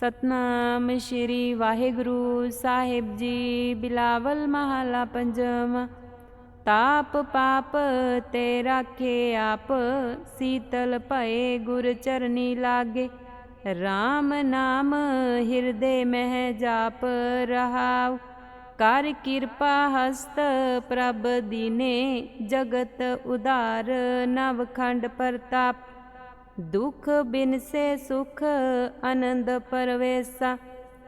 ਸਤਨਾਮ ਸ਼੍ਰੀ ਵਾਹਿਗੁਰੂ ਸਾਹਿਬ ਜੀ, ਬਿਲਾਵਲ ਮਹਲਾ ਪੰਜਵਾਂ ਤਾਪ ਪਾਪ ਤੇ ਰਾਖੇ ਆਪ, ਸੀਤਲ ਭਏ ਗੁਰ ਚਰਨੀ ਲਾਗੇ। RAM ਨਾਮ ਹਿਰਦੇ ਮਹਿ ਜਾਪ ਰਹਾਉ। ਕਰ ਕਿਰਪਾ ਹਸਤ ਪ੍ਰਭ ਦੀਨੇ, ਜਗਤ ਉਦਾਰ ਨਵਖੰਡ ਪ੍ਰਤਾਪ। ਦੁਖ ਬਿਨਸੇ ਸੁਖ, ਆਨੰਦ ਪਰਵੇਸਾ।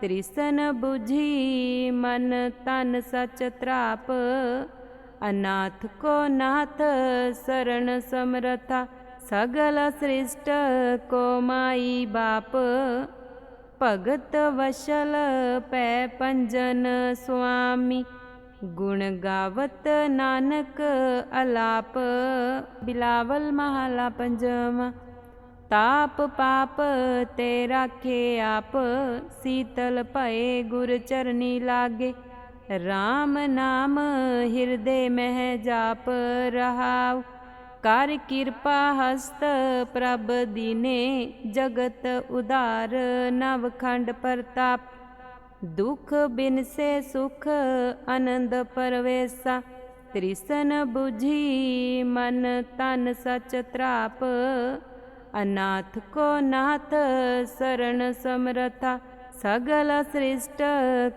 ਤ੍ਰਿਸਨ 부ਜੀ ਮਨ ਤਨ ਸਚ ਤ੍ਰਾਪ। ਅਨਾਥ ਕੋ ਨਾਥ ਸਰਣ ਸਮਰਥਾ, ਸਗਲ ਸ੍ਰਿਸ਼ਟ ਕੋ ਮਾਈ ਬਾਪ। ਭਗਤ ਵਸ਼ਲ ਪੈ ਪੰਜਨ ਸੁਆਮੀ, ਗੁਣ ਗਾਵਤ ਨਾਨਕ ਅਲਾਪ। ਬਿਲਾਵਲ ਮਹਲਾ ਪੰਜਵਾਂ। ਤਾਪ ਪਾਪ ਤੇ ਰਾਖੇ ਆਪ, ਸੀਤਲ ਭਏ ਗੁਰ ਚਰਨੀ ਲਾਗੇ। RAM ਨਾਮ ਹਿਰਦੇ ਮਹਿ ਜਾਪ ਰਹਾਉ। ਕਰ ਕਿਰਪਾ ਹਸਤ ਪ੍ਰਭ ਦੀਨੇ, ਜਗਤ ਉਧਾਰ ਨਵਖੰਡ ਪ੍ਰਤਾਪ। ਦੁਖ ਬਿਨਸੇ ਸੁਖ ਆਨੰਦ ਪਰਵੇਸਾ, ਤ੍ਰਿਸਨ 부ਜੀ ਮਨ ਤਨ ਸਚ ਤ੍ਰਾਪ। ਅਨਾਥ ਕੋ ਨਾਥ ਸਰਣ ਸਮਰਥਾ, ਸਗਲ ਸ੍ਰਿਸ਼ਟ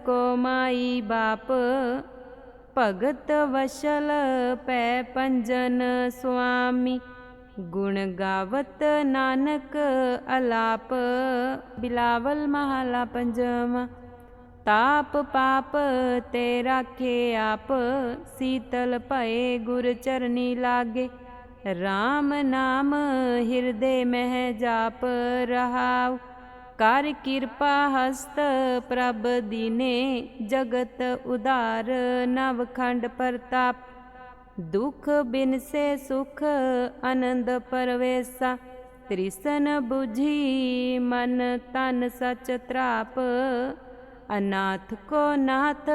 ਕੋ ਮਾਈ ਬਾਪ। ਭਗਤ ਵਸ਼ਲ ਪੈ ਪੰਜਨ ਸੁਆਮੀ, ਗੁਣ ਗਾਵਤ ਨਾਨਕ ਅਲਾਪ। ਬਿਲਾਵਲ ਮਹਲਾ ਪੰਜਵਾਂ, ਤਾਪ ਪਾਪ ਤੇ ਰਾਖੇ ਆਪ, ਸੀਤਲ ਭਏ ਗੁਰ ਚਰਨੀ ਲਾਗੇ। RAM ਨਾਮ ਹਿਰਦੇ ਮਹਿ ਜਾਪ ਰਹਾਉ। ਕਰ ਕਿਰਪਾ ਹਸਤ ਪ੍ਰਭ ਦੀਨੇ, ਜਗਤ ਉਦਾਰ ਨਵਖੰਡ ਪ੍ਰਤਾਪ। ਦੁਖ ਬਿਨਸੇ ਸੁਖ ਆਨੰਦ ਪਰਵੇਸਾ, ਤ੍ਰਿਸਨ 부ਜੀ ਮਨ ਤਨ ਸਚ ਤ੍ਰਾਪ। ਅਨਾਥ ਕੋ ਨਾਥ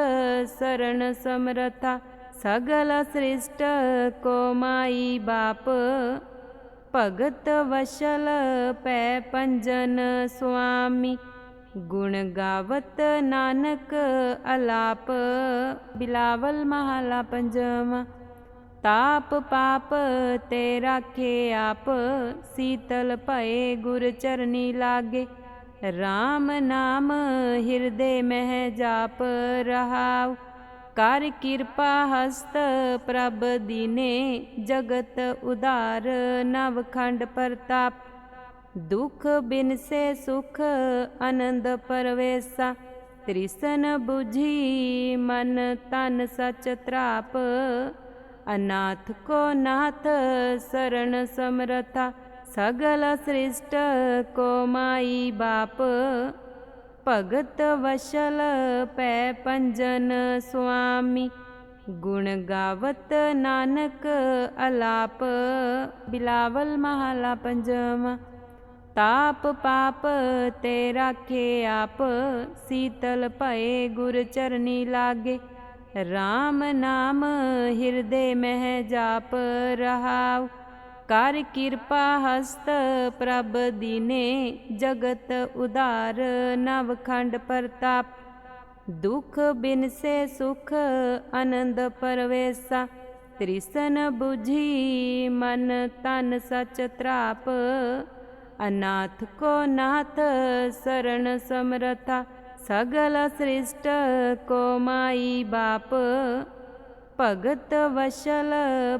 ਸਰਣ ਸਮਰਥਾ ਸਗਲ ਸ੍ਰਿਸ਼ਟ ਕੋ ਮਾਈ ਬਾਪ, ਭਗਤ ਵਸ਼ਲ ਪੈ ਪੰਜਨ ਸੁਆਮੀ। ਗੁਣ ਗਾਵਤ ਨਾਨਕ ਅਲਾਪ, ਬਿਲਾਵਲ ਮਹਲਾ ਪੰਜਵਾਂ ਤਾਪ ਪਾਪ ਤੇ ਰਾਖੇ ਆਪ, ਸੀਤਲ ਭਏ ਗੁਰ ਚਰਨੀ ਲਾਗੇ। RAM ਨਾਮ ਹਿਰਦੇ ਮਹਿ ਜਾਪ ਰਹਾਉ। ਕਰ ਕਿਰਪਾ ਹਸਤ ਪ੍ਰਭ ਦੀਨੇ ਜਗਤ ਉਦਾਰ ਨਵਖੰਡ ਪ੍ਰਤਾਪ। ਦੁਖ ਬਿਨਸੇ ਸੁਖ ਆਨੰਦ ਪਰਵੇਸਾ, ਤ੍ਰਿਸਨ 부ਜੀ ਮਨ ਤਨ ਸਚ ਤ੍ਰਾਪ। ਅਨਾਥ ਕੋ ਨਾਥ ਸਰਣ ਸਮਰਥਾ, ਸਗਲ ਸ੍ਰਿਸ਼ਟ ਕੋ ਮਾਈ ਬਾਪ। ਭਗਤ ਵਸ਼ਲ ਪੈ ਪੰਜਨ ਸੁਆਮੀ, ਗੁਣ ਗਾਵਤ ਨਾਨਕ ਅਲਾਪ, ਬਿਲਾਵਲ ਮਹਲਾ ਪੰਜਵਾਂ, ਤਾਪ ਪਾਪ ਤੇ ਰਾਖੇ ਆਪ, ਸੀਤਲ ਭਏ ਗੁਰ ਚਰਨੀ ਲਾਗੇ RAM ਨਾਮ ਹਿਰਦੇ ਮਹਿ ਜਾਪ ਰਹਾਉ। ਕਰ ਕਿਰਪਾ ਹਸਤ ਪ੍ਰਭ ਦੀਨੇ ਜਗਤ ਉਦਾਰ ਨਵਖੰਡ ਪ੍ਰਤਾਪ। ਦੁਖ ਬਿਨਸੇ ਸੁਖ ਆਨੰਦ ਪਰਵੇਸਾ, ਤ੍ਰਿਸਨ 부ਜੀ ਮਨ ਤਨ ਸਚ ਤ੍ਰਾਪ। ਅਨਾਥ ਕੋ ਨਾਥ ਸਰਣ ਸਮਰਥਾ, ਸਗਲ ਸ੍ਰਿਸ਼ਟ ਕੋ ਮਾਈ ਬਾਪ। ਭਗਤ ਵਸ਼ਲ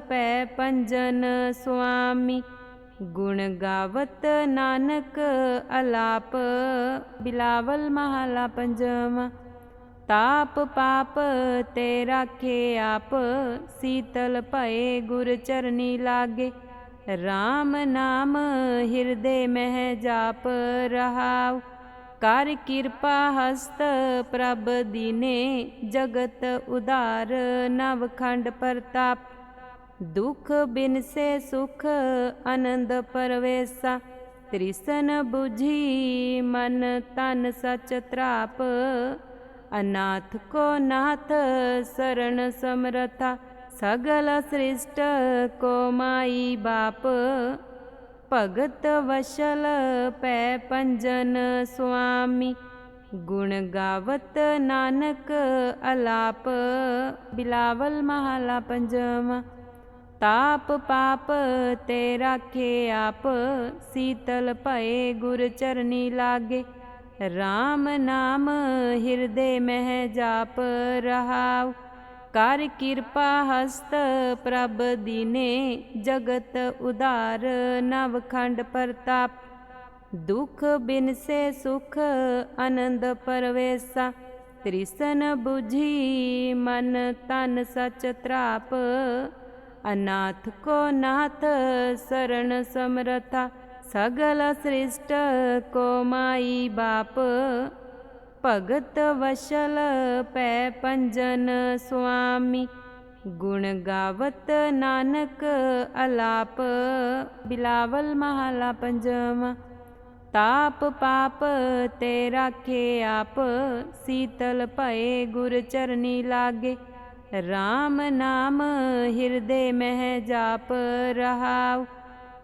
ਪੈ ਪੰਜਨ ਸੁਆਮੀ, ਗੁਣ ਗਾਵਤ ਨਾਨਕ ਅਲਾਪ, ਬਿਲਾਵਲ ਮਹਲਾ ਪੰਜਵਾਂ, ਤਾਪ ਪਾਪ ਤੇ ਰਾਖੇ ਆਪ, ਸੀਤਲ ਭਏ ਗੁਰ ਚਰਨੀ ਲਾਗੇ RAM ਨਾਮ ਹਿਰਦੇ ਮਹਿ ਜਾਪ ਰਹਾਉ। ਕਰ ਕਿਰਪਾ ਹਸਤ ਪ੍ਰਭ ਦੀਨੇ ਜਗਤ ਉਦਾਰ ਨਵਖੰਡ ਪ੍ਰਤਾਪ। ਦੁਖ ਬਿਨਸੇ ਸੁਖ, ਆਨੰਦ ਪਰਵੇਸਾ। ਤ੍ਰਿਸਨ 부ਜੀ ਮਨ ਤਨ ਸਚ ਤ੍ਰਾਪ। ਅਨਾਥ ਕੋ ਨਾਥ ਸਰਣ ਸਮਰਥਾ। ਸਗਲ ਸ੍ਰਿਸ਼ਟ ਕੋ ਮਾਈ ਬਾਪ। ਭਗਤ ਵਸ਼ਲ ਪੈ ਪੰਜਨ ਸੁਆਮੀ, ਗੁਣ ਗਾਵਤ ਨਾਨਕ ਅਲਾਪ, ਬਿਲਾਵਲ ਮਹਲਾ ਪੰਜਵਾ, ਤਾਪ ਪਾਪ ਤੇ ਰਾਖੇ ਆਪ, ਸੀਤਲ ਭਏ ਗੁਰ ਚਰਨੀ ਲਾਗੇ RAM ਨਾਮ ਹਿਰਦੇ ਮਹਿ ਜਾਪ ਰਹਾਉ। ਕਰ ਕਿਰਪਾ ਹਸਤ ਪ੍ਰਭ ਦੀਨੇ ਜਗਤ ਉਦਾਰ ਨਵਖੰਡ ਪ੍ਰਤਾਪ। ਦੁਖ ਬਿਨਸੇ ਸੁਖ ਆਨੰਦ ਪਰਵੇਸਾ, ਤ੍ਰਿਸਨ 부ਝੀ ਮਨ ਤਨ ਸਚ ਤ੍ਰਾਪ। ਅਨਾਥ ਕੋ ਨਾਥ ਸਰਣ ਸਮਰਥਾ, ਸਗਲ ਸ੍ਰਿਸ਼ਟ ਕੋ ਮਾਈ ਬਾਪ। ਭਗਤ ਵਸ਼ਲ ਪੈ ਪੰਜਨ ਸੁਆਮੀ, ਗੁਣ ਗਾਵਤ ਨਾਨਕ ਅਲਾਪ, ਬਿਲਾਵਲ ਮਹਲਾ ਪੰਜਵਾ ਤਾਪ ਪਾਪ ਤੇ ਰਾਖੇ ਆਪ, ਸੀਤਲ ਭਏ ਗੁਰ ਚਰਨੀ ਲਾਗੇ RAM ਨਾਮ ਹਿਰਦੇ ਮਹਿ ਜਾਪ ਰਹਾਉ।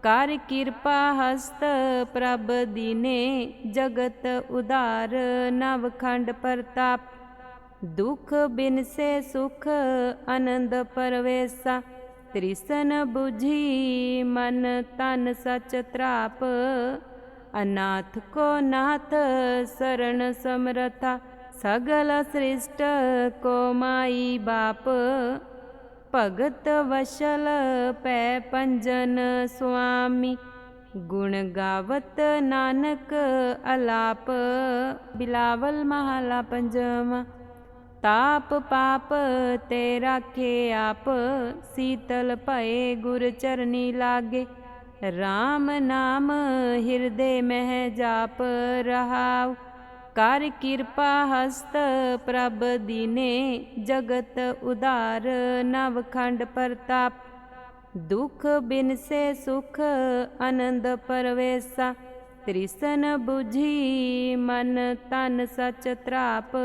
ਕਰ ਕਿਰਪਾ ਹਸਤ ਪ੍ਰਭ ਦੀਨੇ ਜਗਤ ਉਦਾਰ ਨਵਖੰਡ ਪ੍ਰਤਾਪ। ਦੁਖ ਬਿਨਸੇ ਸੁਖ ਆਨੰਦ ਪਰਵੇਸਾ, ਤ੍ਰਿਸਨ 부ਝੀ ਮਨ ਤਨ ਸਚ ਤ੍ਰਾਪ। ਅਨਾਥ ਕੋ ਨਾਥ ਸਰਣ ਸਮਰਥਾ, ਸਗਲ ਸ੍ਰਿਸ਼ਟ ਕੋ ਮਾਈ ਬਾਪ। ਭਗਤ ਵਸ਼ਲ ਪੈ ਪੰਜਨ ਸੁਆਮੀ, ਗੁਣ ਗਾਵਤ ਨਾਨਕ ਅਲਾਪ, ਬਿਲਾਵਲ ਮਹਲਾ ਪੰਜਵਾ, ਤਾਪ ਪਾਪ ਤੇ ਰਾਖੇ ਆਪ, ਸੀਤਲ ਭਏ ਗੁਰ ਚਰਨੀ ਲਾਗੇ RAM ਨਾਮ ਹਿਰਦੇ ਮਹਿ ਜਾਪ ਰਹਾਉ। ਕਰ ਕਿਰਪਾ ਹਸਤ ਪ੍ਰਭ ਦੀਨੇ ਜਗਤ ਉਦਾਰ ਨਵਖੰਡ ਪ੍ਰਤਾਪ। ਦੁਖ ਬਿਨਸੇ ਸੁਖ ਆਨੰਦ ਪਰਵੇਸਾ, ਤ੍ਰਿਸਨ 부ਝੀ ਮਨ ਤਨ ਸਚ ਤ੍ਰਾਪ।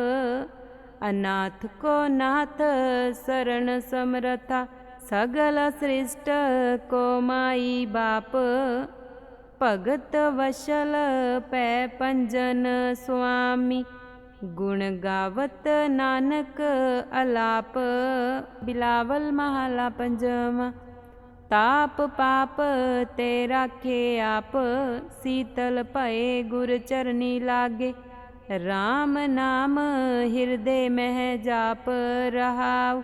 ਅਨਾਥ ਕੋ ਨਾਥ ਸਰਣ ਸਮਰਥਾ, ਸਗਲ ਸ੍ਰਿਸ਼ਟ ਕੋ ਮਾਈ ਬਾਪ। ਭਗਤ ਵਸ਼ਲ ਪੈ ਪੰਜਨ ਸੁਆਮੀ, ਗੁਣ ਗਾਵਤ ਨਾਨਕ ਅਲਾਪ, ਬਿਲਾਵਲ ਮਹਲਾ ਪੰਜਵਾ, ਤਾਪ ਪਾਪ ਤੇ ਰਾਖੇ ਆਪ, ਸੀਤਲ ਭਏ ਗੁਰ ਚਰਨੀ ਲਾਗੇ RAM ਨਾਮ ਹਿਰਦੇ ਮਹਿ ਜਾਪ ਰਹਾਉ।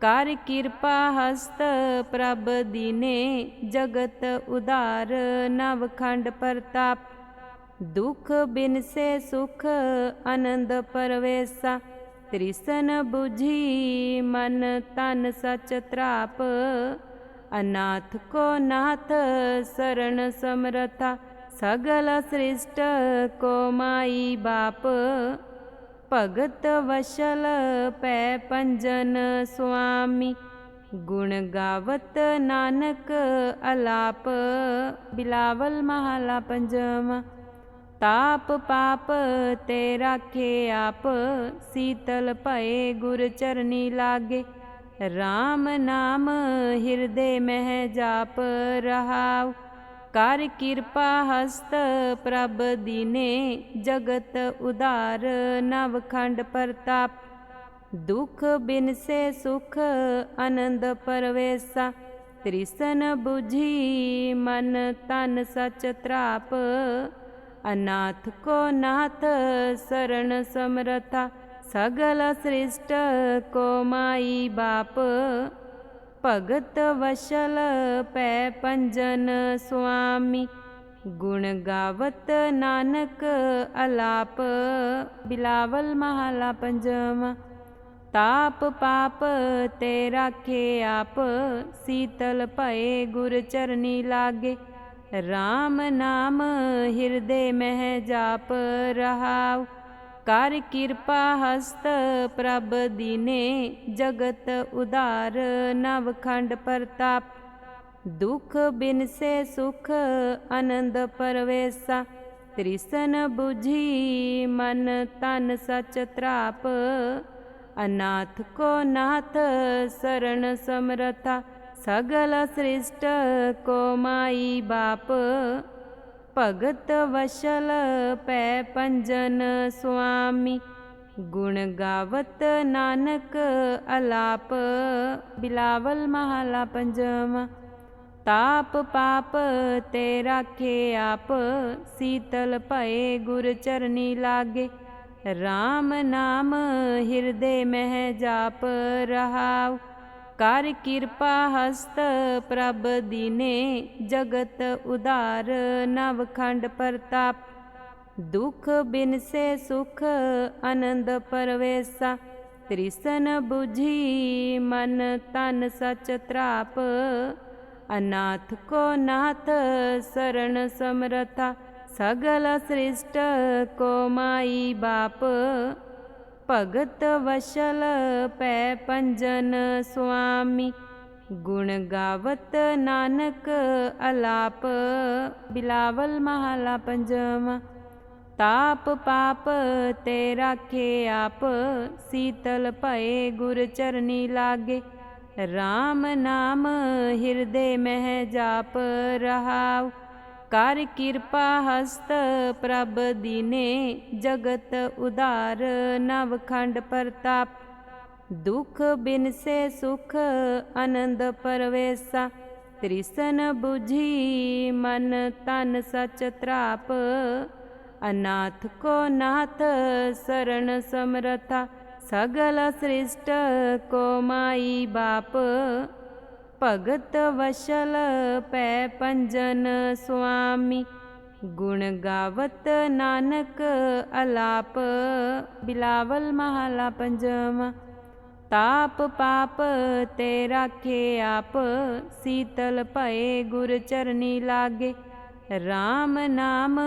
ਕਰ ਕਿਰਪਾ ਹਸਤ ਪ੍ਰਭ ਦੀਨੇ ਜਗਤ ਉਦਾਰ ਨਵਖੰਡ ਪ੍ਰਤਾਪ। ਦੁਖ ਬਿਨਸੇ ਸੁਖ, ਆਨੰਦ ਪਰਵੇਸਾ। ਤ੍ਰਿਸਨ 부ਝੀ ਮਨ ਤਨ ਸਚ ਤ੍ਰਾਪ। ਅਨਾਥ ਕੋ ਨਾਥ ਸਰਣ ਸਮਰਥਾ। ਸਗਲ ਸ੍ਰਿਸ਼ਟ ਕੋ ਮਾਈ ਬਾਪ। ਭਗਤ ਵਸ਼ਲ ਪੈ ਪੰਜਨ ਸੁਆਮੀ, ਗੁਣ ਗਾਵਤ ਨਾਨਕ ਅਲਾਪ, ਬਿਲਾਵਲ ਮਹਲਾ ਪੰਜਵਾ, ਤਾਪ ਪਾਪ ਤੇ ਰਾਖੇ ਆਪ, ਸੀਤਲ ਭਏ ਗੁਰ ਚਰਨੀ ਲਾਗੇ RAM ਨਾਮ ਹਿਰਦੇ ਮਹਿ ਜਾਪ ਰਹਾਉ। ਕਰ ਕਿਰਪਾ ਹਸਤ ਪ੍ਰਭ ਦੀਨੇ ਜਗਤ ਉਦਾਰ ਨਵਖੰਡ ਪ੍ਰਤਾਪ। ਦੁਖ ਬਿਨਸੇ ਸੁਖ ਆਨੰਦ ਪਰਵੇਸਾ, ਤ੍ਰਿਸਨ 부ਝੀ ਮਨ ਤਨ ਸਚ ਤ੍ਰਾਪ। ਅਨਾਥ ਕੋ ਨਾਥ ਸਰਣ ਸਮਰਥਾ, ਸਗਲ ਸ੍ਰਿਸ਼ਟ ਕੋ ਮਾਈ ਬਾਪ। ਭਗਤ ਵਸ਼ਲ ਪੈ ਪੰਜਨ ਸੁਆਮੀ, ਗੁਣ ਗਾਵਤ ਨਾਨਕ ਅਲਾਪ, ਬਿਲਾਵਲ ਮਹਲਾ ਪੰਜਵਾ ਤਾਪ ਪਾਪ ਤੇ ਰਾਖੇ ਆਪ, ਸੀਤਲ ਭਏ ਗੁਰ ਚਰਨੀ ਲਾਗੇ RAM ਨਾਮ ਹਿਰਦੇ ਮਹਿ ਜਾਪ ਰਹਾਉ। ਕਰ ਕਿਰਪਾ ਹਸਤ ਪ੍ਰਭ ਦੀਨੇ ਜਗਤ ਉਦਾਰ ਨਵਖੰਡ ਪ੍ਰਤਾਪ। ਦੁਖ ਬਿਨਸੇ ਸੁਖ ਆਨੰਦ ਪਰਵੇਸਾ, ਤ੍ਰਿਸਨ 부ਝੀ ਮਨ ਤਨ ਸਚ ਤ੍ਰਾਪ। ਅਨਾਥ ਕੋ ਨਾਥ ਸਰਣ ਸਮਰਥਾ, ਸਗਲ ਸ੍ਰਿਸ਼ਟ ਕੋ ਮਾਈ ਬਾਪ। ਭਗਤ ਵਸ਼ਲ ਪੈ ਪੰਜਨ ਸੁਆਮੀ, ਗੁਣ ਗਾਵਤ ਨਾਨਕ ਅਲਾਪ, ਬਿਲਾਵਲ ਮਹਲਾ ਪੰਜਵਾ, ਤਾਪ ਪਾਪ ਤੇ ਰਾਖੇ ਆਪ, ਸੀਤਲ ਭਏ ਗੁਰ ਚਰਨੀ ਲਾਗੇ RAM ਨਾਮ ਹਿਰਦੇ ਮਹਿ ਜਾਪ ਰਹਾਉ। ਕਰ ਕਿਰਪਾ ਹਸਤ ਪ੍ਰਭ ਦੀਨੇ ਜਗਤ ਉਦਾਰ ਨਵਖੰਡ ਪ੍ਰਤਾਪ। ਦੁਖ ਬਿਨਸੇ ਸੁਖ ਆਨੰਦ ਪਰਵੇਸਾ, ਤ੍ਰਿਸਨ 부ਝੀ ਮਨ ਤਨ ਸਚ ਤ੍ਰਾਪ। ਅਨਾਥ ਕੋ ਨਾਥ ਸਰਣ ਸਮਰਥਾ, ਸਗਲ ਸ੍ਰਿਸ਼ਟ ਕੋ ਮਾਈ ਬਾਪ। ਭਗਤ ਵਸ਼ਲ ਪੈ ਪੰਜਨ ਸੁਆਮੀ, ਗੁਣ ਗਾਵਤ ਨਾਨਕ ਅਲਾਪ, ਬਿਲਾਵਲ ਮਹਲਾ ਪੰਜਵਾ, ਤਾਪ ਪਾਪ ਤੇ ਰਾਖੇ ਆਪ, ਸੀਤਲ ਭਏ ਗੁਰ ਚਰਨੀ ਲਾਗੇ RAM ਨਾਮ ਹਿਰਦੇ ਮਹਿ ਜਾਪ ਰਹਾਉ। ਕਰ ਕਿਰਪਾ ਹਸਤ ਪ੍ਰਭ ਦੀਨੇ ਜਗਤ ਉਦਾਰ ਨਵਖੰਡ ਪ੍ਰਤਾਪ। ਦੁਖ ਬਿਨਸੇ ਸੁਖ, ਆਨੰਦ ਪਰਵੇਸਾ। ਤ੍ਰਿਸਨ 부ਝੀ ਮਨ ਤਨ ਸਚ ਤ੍ਰਾਪ। ਅਨਾਥ ਕੋ ਨਾਥ ਸਰਣ ਸਮਰਥਾ। ਸਗਲ ਸ੍ਰਿਸ਼ਟ ਕੋ ਮਾਈ ਬਾਪ। ਭਗਤ ਵਸ਼ਲ ਪੈ ਪੰਜਨ ਸੁਆਮੀ, ਗੁਣ ਗਾਵਤ ਨਾਨਕ ਅਲਾਪ, ਬਿਲਾਵਲ ਮਹਲਾ ਪੰਜਵਾ, ਤਾਪ ਪਾਪ ਤੇ ਰਾਖੇ ਆਪ, ਸੀਤਲ ਭਏ ਗੁਰ ਚਰਨੀ ਲਾਗੇ RAM ਨਾਮ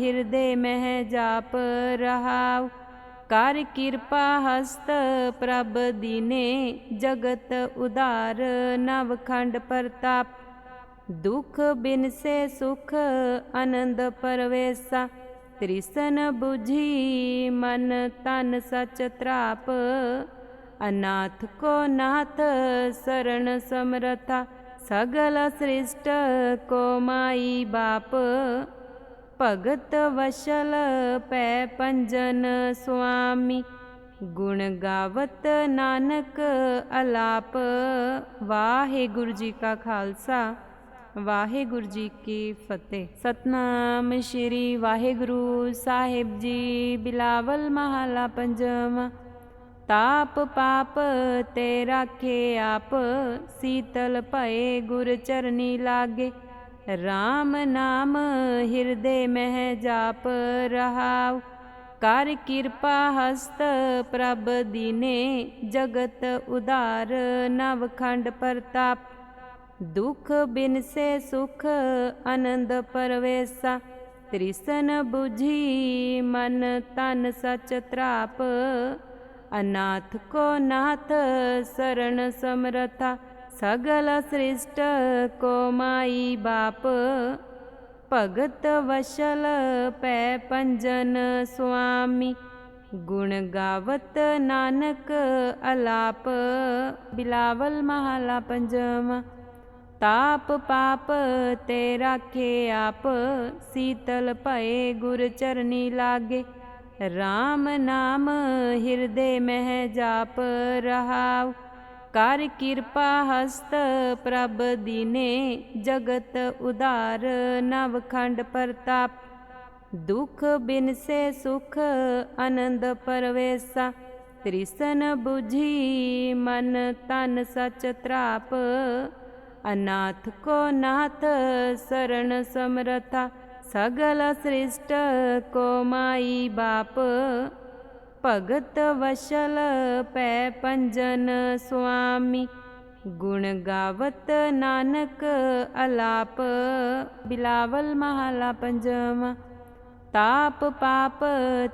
ਹਿਰਦੇ ਮਹਿ ਜਾਪ ਰਹਾਉ। ਕਰ ਕਿਰਪਾ ਹਸਤ ਪ੍ਰਭ ਦੀਨੇ ਜਗਤ ਉਦਾਰ ਨਵਖੰਡ ਪ੍ਰਤਾਪ। ਦੁਖ ਬਿਨਸੇ ਸੁਖ ਆਨੰਦ ਪਰਵੇਸਾ, ਤ੍ਰਿਸਨ 부ਝੀ ਮਨ ਤਨ ਸਚ ਤ੍ਰਾਪ। ਅਨਾਥ ਕੋ ਨਾਥ ਸਰਣ ਸਮਰਥਾ, ਸਗਲ ਸ੍ਰਿਸ਼ਟ ਕੋ ਮਾਈ ਬਾਪ। ਭਗਤ ਵਸ਼ਲ ਪੈ ਪੰਜਨ ਸੁਆਮੀ। ਗੁਣ ਗਾਵਤ ਨਾਨਕ ਅਲਾਪ। ਵਾਹਿਗੁਰੂ ਜੀ ਕਾ ਖਾਲਸਾ, ਵਾਹਿਗੁਰੂ ਜੀ ਕੀ ਫਤਿਹ। ਸਤਨਾਮ ਸ਼੍ਰੀ ਵਾਹਿਗੁਰੂ ਸਾਹਿਬ ਜੀ, ਬਿਲਾਵਲ ਮਹਲਾ ਪੰਜਵਾਂ ਤਾਪ ਪਾਪ ਤੇ ਰਾਖੇ ਆਪ, ਸੀਤਲ ਭਏ ਗੁਰ ਚਰਨੀ ਲਾਗੇ। राम नाम हृदय मह जाप रहा कृपा हस्त प्रभ दिने जगत उदार नवखण्ड प्रताप। दुख बिन से सुख अनन्द प्रवेशा। त्रिसन बुझि मन तन सच त्राप। अनाथ को नाथ शरण समरथा। ਸਗਲ ਸ੍ਰਿਸ਼ਟ ਕੋ ਮਾਈ ਬਾਪ, ਭਗਤ ਵਸ਼ਲ ਪੈ ਪੰਜਨ ਸੁਆਮੀ। ਗੁਣ ਗਾਵਤ ਨਾਨਕ ਅਲਾਪ, ਬਿਲਾਵਲ ਮਹਲਾ ਪੰਜਵਾ। ਤਾਪ ਪਾਪ ਤੇ ਰਾਖੇ ਆਪ, ਸੀਤਲ ਭਏ ਗੁਰ ਚਰਨੀ ਲਾਗੇ। RAM ਨਾਮ ਹਿਰਦੇ ਮਹਿ ਜਾਪ ਰਹਾਉ। ਕਰ ਕਿਰਪਾ ਹਸਤ ਪ੍ਰਭ ਦੀਨੇ ਜਗਤ ਉਦਾਰ ਨਵਖੰਡ ਪ੍ਰਤਾਪ। ਦੁਖ ਬਿਨਸੇ ਸੁਖ ਆਨੰਦ ਪਰਵੇਸਾ, ਤ੍ਰਿਸਨ 부ਝੀ ਮਨ ਤਨ ਸਚ ਤ੍ਰਾਪ। ਅਨਾਥ ਕੋ ਨਾਥ ਸਰਣ ਸਮਰਥਾ, ਸਗਲ ਸ੍ਰਿਸ਼ਟ ਕੋ ਮਾਈ ਬਾਪ। ਭਗਤ ਵਸ਼ਲ ਪੈ ਪੰਜਨ ਸੁਆਮੀ, ਗੁਣ ਗਾਵਤ ਨਾਨਕ ਅਲਾਪ, ਬਿਲਾਵਲ ਮਹਲਾ ਪੰਜਵਾ ਤਾਪ ਪਾਪ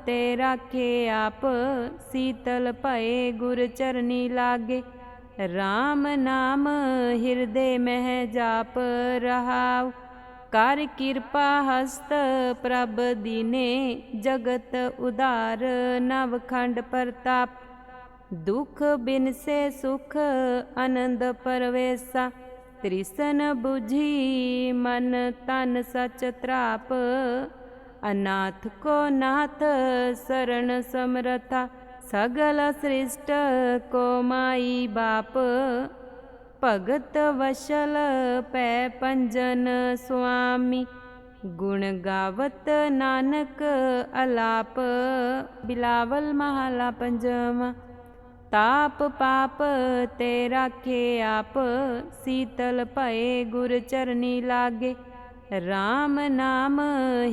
ਤੇ ਰਾਖੇ ਆਪ, ਸੀਤਲ ਭਏ ਗੁਰ ਚਰਨੀ ਲਾਗੇ RAM ਨਾਮ ਹਿਰਦੇ ਮਹਿ ਜਾਪ ਰਹਾਉ। ਕਰ ਕਿਰਪਾ ਹਸਤ ਪ੍ਰਭ ਦੀਨੇ, ਜਗਤ ਉਦਾਰ ਨਵਖੰਡ ਪ੍ਰਤਾਪ। ਦੁਖ ਬਿਨਸੇ ਸੁਖ ਆਨੰਦ ਪਰਵੇਸਾ, ਤ੍ਰਿਸਨ 부ਝੀ ਮਨ ਤਨ ਸਚ ਤ੍ਰਾਪ। ਅਨਾਥ ਕੋ ਨਾਥ ਸਰਣ ਸਮਰਥਾ, ਸਗਲ ਸ੍ਰਿਸ਼ਟ ਕੋ ਮਾਈ ਬਾਪ। ਭਗਤ ਵਸ਼ਲ ਪੈ ਪੰਜਨ ਸੁਆਮੀ, ਗੁਣ ਗਾਵਤ ਨਾਨਕ ਅਲਾਪ, ਬਿਲਾਵਲ ਮਹਲਾ ਪੰਜਵਾ, ਤਾਪ ਪਾਪ ਤੇ ਰਾਖੇ ਆਪ, ਸੀਤਲ ਭਏ ਗੁਰ ਚਰਨੀ ਲਾਗੇ RAM ਨਾਮ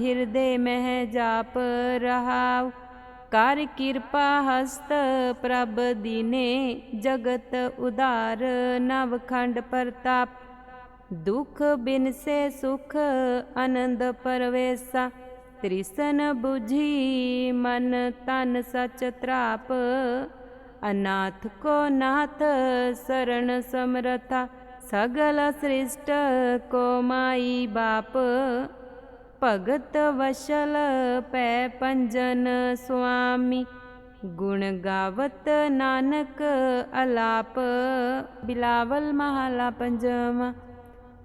ਹਿਰਦੇ ਮਹਿ ਜਾਪ ਰਹਾਉ। ਕਰ ਕਿਰਪਾ ਹਸਤ ਪ੍ਰਭ ਦੀਨੇ ਜਗਤ ਉਦਾਰ ਨਵਖੰਡ ਪ੍ਰਤਾਪ। ਦੁਖ ਬਿਨ ਸੇ ਸੁਖ ਆਨੰਦ ਪਰਵੇਸਾ, ਤ੍ਰਿਸਨ 부ਝੀ ਮਨ ਤਨ ਸਚ ਤ੍ਰਾਪ। ਅਨਾਥ ਕੋ ਨਾਥ ਸਰਣ ਸਮਰਥਾ, ਸਗਲ ਸ੍ਰਿਸ਼ਟ ਕੋ ਮਾਈ ਬਾਪ। ਭਗਤ ਵਸ਼ਲ ਪੈ ਪੰਜਨ ਸੁਆਮੀ। ਗੁਣ ਗਾਵਤ ਨਾਨਕ ਅਲਾਪ, ਬਿਲਾਵਲ ਮਹਲਾ ਪੰਜਵਾ।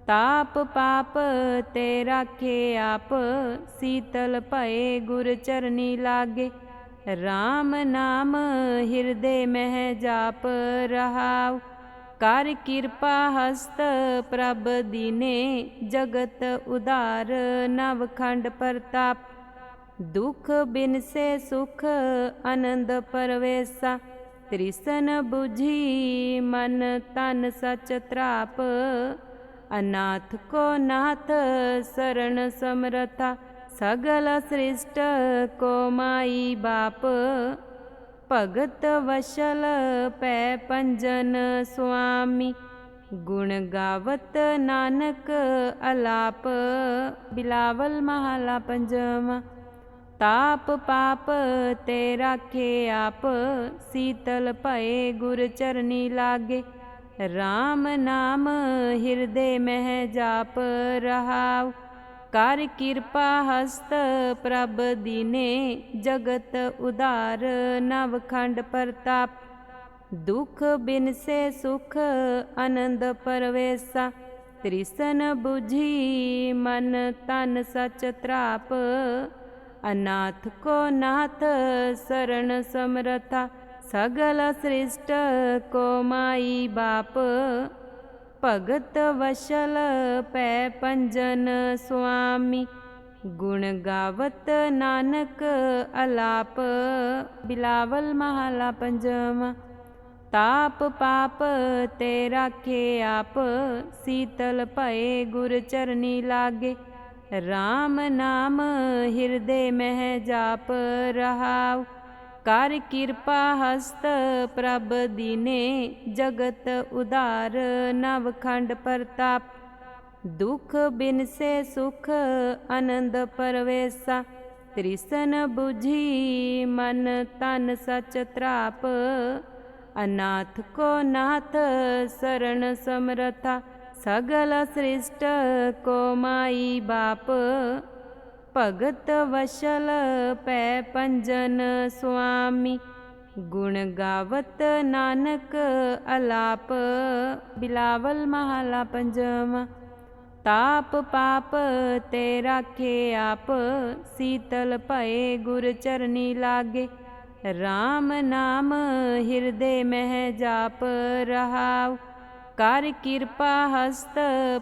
ਤਾਪ ਪਾਪ ਤੇ ਰਾਖੇ ਆਪ, ਸੀਤਲ ਭਏ ਗੁਰ ਚਰਨੀ ਲਾਗੇ। RAM ਨਾਮ ਹਿਰਦੇ ਮਹਿ ਜਾਪ ਰਹਾਉ। ਕਰ ਕਿਰਪਾ ਹਸਤ ਪ੍ਰਭ ਦੀਨੇ, ਜਗਤ ਉਦਾਰ ਨਵਖੰਡ ਪ੍ਰਤਾਪ। ਦੁਖ ਬਿਨ ਸੇ ਸੁਖ ਆਨੰਦ ਪਰਵੇਸਾ, ਤ੍ਰਿਸਨ 부ਝੀ ਮਨ ਤਨ ਸਚ ਤ੍ਰਾਪ। ਅਨਾਥ ਕੋ ਨਾਥ ਸਰਣ ਸਮਰਥਾ, ਸਗਲ ਸ੍ਰਿਸ਼ਟ ਕੋ ਮਾਈ ਬਾਪ। ਭਗਤ ਵਸ਼ਲ ਪੈ ਪੰਜਨ ਸੁਆਮੀ। ਗੁਣ ਗਾਵਤ ਨਾਨਕ ਅਲਾਪ, ਬਿਲਾਵਲ ਮਹਲਾ ਪੰਜਵਾ। ਤਾਪ ਪਾਪ ਤੇ ਰਾਖੇ ਆਪ, ਸੀਤਲ ਭਏ ਗੁਰ ਚਰਨੀ ਲਾਗੇ। RAM ਨਾਮ ਹਿਰਦੇ ਮਹਿ ਜਾਪ ਰਹਾਉ। ਕਰ ਕਿਰਪਾ ਹਸਤ ਪ੍ਰਭ ਦੀਨੇ ਜਗਤ ਉਦਾਰ ਨਵਖੰਡ ਪ੍ਰਤਾਪ। ਦੁਖ ਬਿਨ ਸੇ ਸੁਖ ਆਨੰਦ ਪਰਵੇਸਾ, ਤ੍ਰਿਸਨ 부ਝੀ ਮਨ ਤਨ ਸਚ ਤ੍ਰਾਪ। ਅਨਾਥ ਕੋ ਨਾਥ ਸਰਣ ਸਮਰਥਾ, ਸਗਲ ਸ੍ਰਿਸ਼ਟ ਕੋ ਮਾਈ ਬਾਪ। ਭਗਤ ਵਸ਼ਲ ਪੈ ਪੰਜਨ ਸੁਆਮੀ, ਗੁਣ ਗਾਵਤ ਨਾਨਕ ਅਲਾਪ, ਬਿਲਾਵਲ ਮਹਲਾ ਪੰਜਵਾ ਤਾਪ ਪਾਪ ਤੇ ਰਾਖੇ ਆਪ, ਸੀਤਲ ਭਏ ਗੁਰ ਚਰਨੀ ਲਾਗੇ RAM ਨਾਮ ਹਿਰਦੇ ਮਹਿ ਜਾਪ ਰਹਾਉ। ਕਰ ਕਿਰਪਾ ਹਸਤ ਪ੍ਰਭ ਦੀਨੇ, ਜਗਤ ਉਦਾਰ ਨਵਖੰਡ ਪ੍ਰਤਾਪ। ਦੁਖ ਬਿਨ ਸੇ ਸੁਖ ਆਨੰਦ ਪਰਵੇਸਾ, ਤ੍ਰਿਸਨ 부ਝੀ ਮਨ ਤਨ ਸਚ ਤ੍ਰਾਪ। ਅਨਾਥ ਕੋ ਨਾਥ ਸਰਣ ਸਮਰਥਾ, ਸਗਲ ਸ੍ਰਿਸ਼ਟ ਕੋ ਮਾਈ ਬਾਪ। ਭਗਤ ਵਸ਼ਲ ਪੈ ਪੰਜਨ ਸੁਆਮੀ, ਗੁਣ ਗਾਵਤ ਨਾਨਕ ਅਲਾਪ, ਬਿਲਾਵਲ ਮਹਲਾ ਪੰਜਵਾ, ਤਾਪ ਪਾਪ ਤੇ ਰਾਖੇ ਆਪ, ਸੀਤਲ ਭਏ ਗੁਰ ਚਰਨੀ ਲਾਗੇ RAM ਨਾਮ ਹਿਰਦੇ ਮਹਿ ਜਾਪ ਰਹਾਉ। ਕਰ ਕਿਰਪਾ ਹਸਤ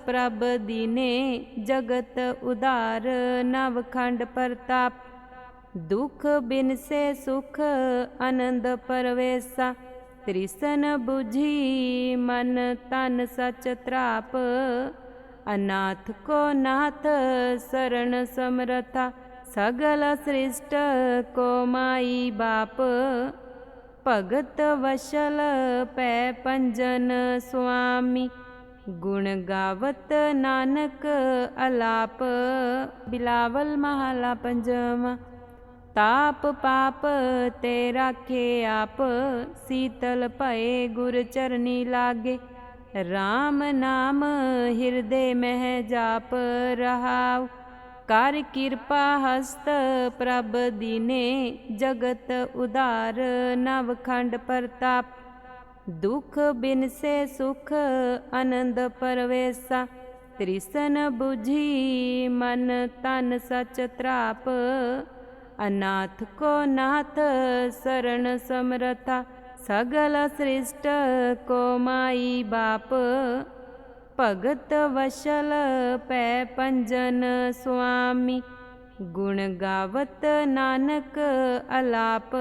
ਪ੍ਰਭ ਦੀਨੇ ਜਗਤ ਉਦਾਰ ਨਵਖੰਡ ਪ੍ਰਤਾਪ। ਦੁਖ ਬਿਨ ਸੇ ਸੁਖ ਆਨੰਦ ਪਰਵੇਸਾ, ਤ੍ਰਿਸਨ 부ਝੀ ਮਨ ਤਨ ਸਚ ਤ੍ਰਾਪ। ਅਨਾਥ ਕੋ ਨਾਥ ਸਰਣ ਸਮਰਥਾ, ਸਗਲ ਸ੍ਰਿਸ਼ਟ ਕੋ ਮਾਈ ਬਾਪ। ਭਗਤ ਵਸ਼ਲ ਪੈ ਪੰਜਨ ਸੁਆਮੀ, ਗੁਣ ਗਾਵਤ ਨਾਨਕ ਅਲਾਪ, ਬਿਲਾਵਲ ਮਹਲਾ ਪੰਜਵਾ ਤਾਪ ਪਾਪ ਤੇ ਰਾਖੇ ਆਪ, ਸੀਤਲ ਭਏ ਗੁਰ ਚਰਨੀ ਲਾਗੇ RAM ਨਾਮ ਹਿਰਦੇ ਮਹਿ ਜਾਪ ਰਹਾਉ। ਕਰ ਕਿਰਪਾ ਹਸਤ ਪ੍ਰਭ ਦੀਨੇ ਜਗਤ ਉਦਾਰ ਨਵਖੰਡ ਪ੍ਰਤਾਪ। ਦੁਖ ਬਿਨ ਸੇ ਸੁਖ ਆਨੰਦ ਪਰਵੇਸਾ, ਤ੍ਰਿਸਨ 부ਜੀ ਮਨ ਤਨ ਸਚ ਤ੍ਰਾਪ। ਅਨਾਥ ਕੋ ਨਾਥ ਸਰਣ ਸਮਰਥਾ, ਸਗਲ ਸ੍ਰਿਸ਼ਟ ਕੋ ਮਾਈ ਬਾਪ। ਭਗਤ ਵਸ਼ਲ ਪੈ ਪੰਜਨ ਸੁਆਮੀ ਗੁਣ ਗਾਵਤ ਨਾਨਕ ਅਲਾਪ।